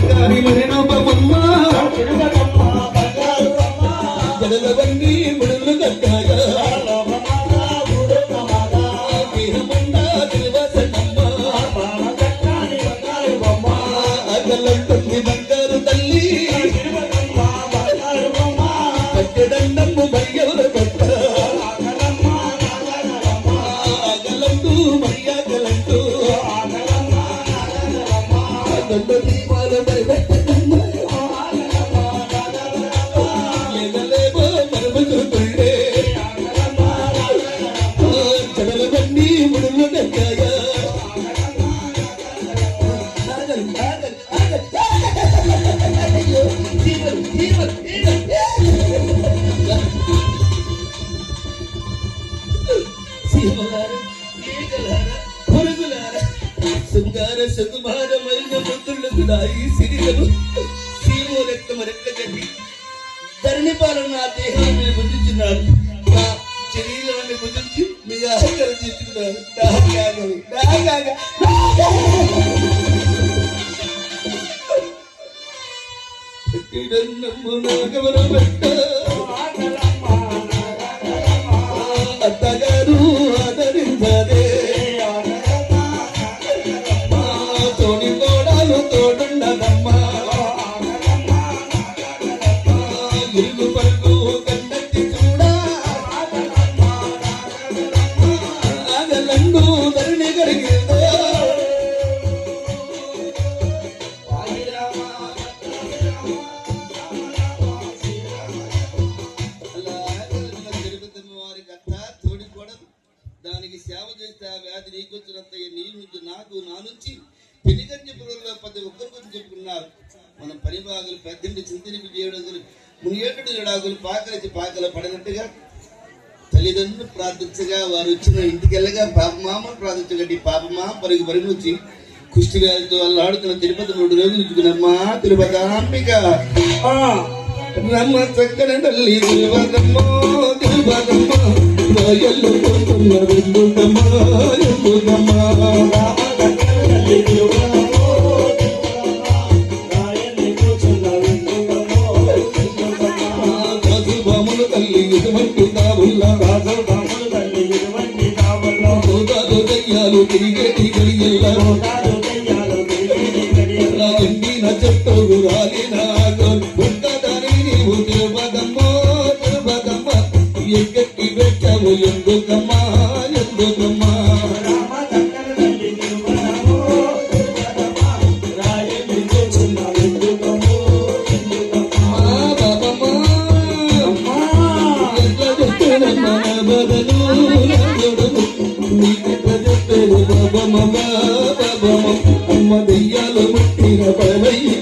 Gracias. శృంగార సుకుమారమైన ముద్దులకు దాయి సిరిగలు Zemo రెక్క మరెక్క కట్టి ధరణి పాలన నా దేహాన్ని బుద్ధించున్నారు నా శరీరాన్ని బుద్ధించి మీ అహంకారం తీసుకున్నారు నా త్యాగం, నా త్యాగం, నాగవరం పెట్ట ఆ నీ నుంచి నాకు నా నుంచి పెనుగంజ పొలంలో ప్రతి ఒక్కరి గురించి చెప్పుకున్నారు. మన పని బాగులు పెద్దంటి చింతని చేయడం మునిగేటడు ఏడాగులు పాకలకి పాకల పడినట్టుగా తల్లిదండ్రులు ప్రార్థించగా వారు వచ్చిన ఇంటికి వెళ్ళగా పాపమామను ప్రార్థించగట్టి ఈ పాపమా పరుగు పరుగు వచ్చి కుష్టి వ్యాధితో వాళ్ళు ఆడుతున్న తిరుపతి మూడు రోజులు ఉంచుకున్నమ్మా తిరుపతి అంబిక. రమ్మ చక్కని తల్లి తిరుపతమ్మ తిరుపతమ్మ. రాయల్లో పోతున్న ఎందుకమ్మ ఎందుకమ్మ రాజు బాములు తల్లి ఎటువంటి దావుల్లా గోదాలు దయ్యాలు తిరిగేటి గడియల్లా ఎండిన చెట్టు రాలిన పుట్టదని నీవు దేవదమ్మ గట్టి పెట్టావు ఎందుకమ్మా? ఎందుకమ్మా? మా బాబమ్మా బాబమ్మ బాబమ్మ. అమ్మ దెయ్యాలు ముట్టిన పలైపోతుంది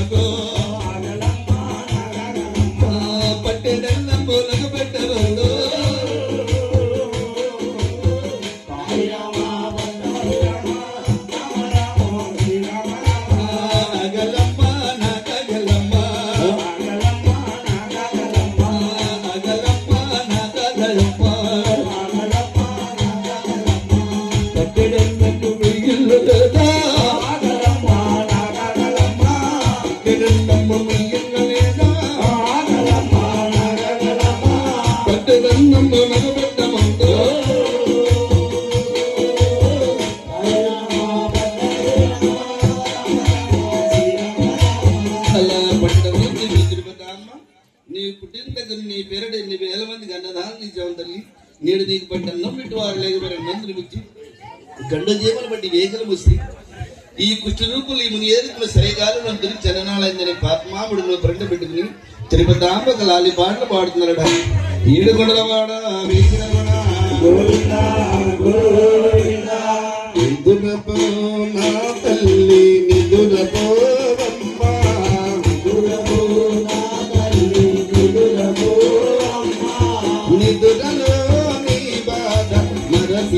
బాబమ్మ నాకు పట్టెడన్న పుట్టిన దగ్గర నీ పేరట ఎన్ని వేల మంది గండదాలు ఇచ్చావు తల్లి. నేడు నీకు బట్టి అన్నం పెట్టి వారు లేకపోయిన నందులు బుద్ధి గండ జీవలు బట్టి వేగలు ముసి. ఈ కుష్టి రూపులు ఈ ముని ఏరుకుల సరిగాలు నందుని చలనాలైందని పాపమాముడు నువ్వు బ్రెండ పెట్టుకుని తిరుపతి లాలి పాటలు పాడుతున్నారట. ఏడుకొండలవాడ వెంకటరమణ గోవింద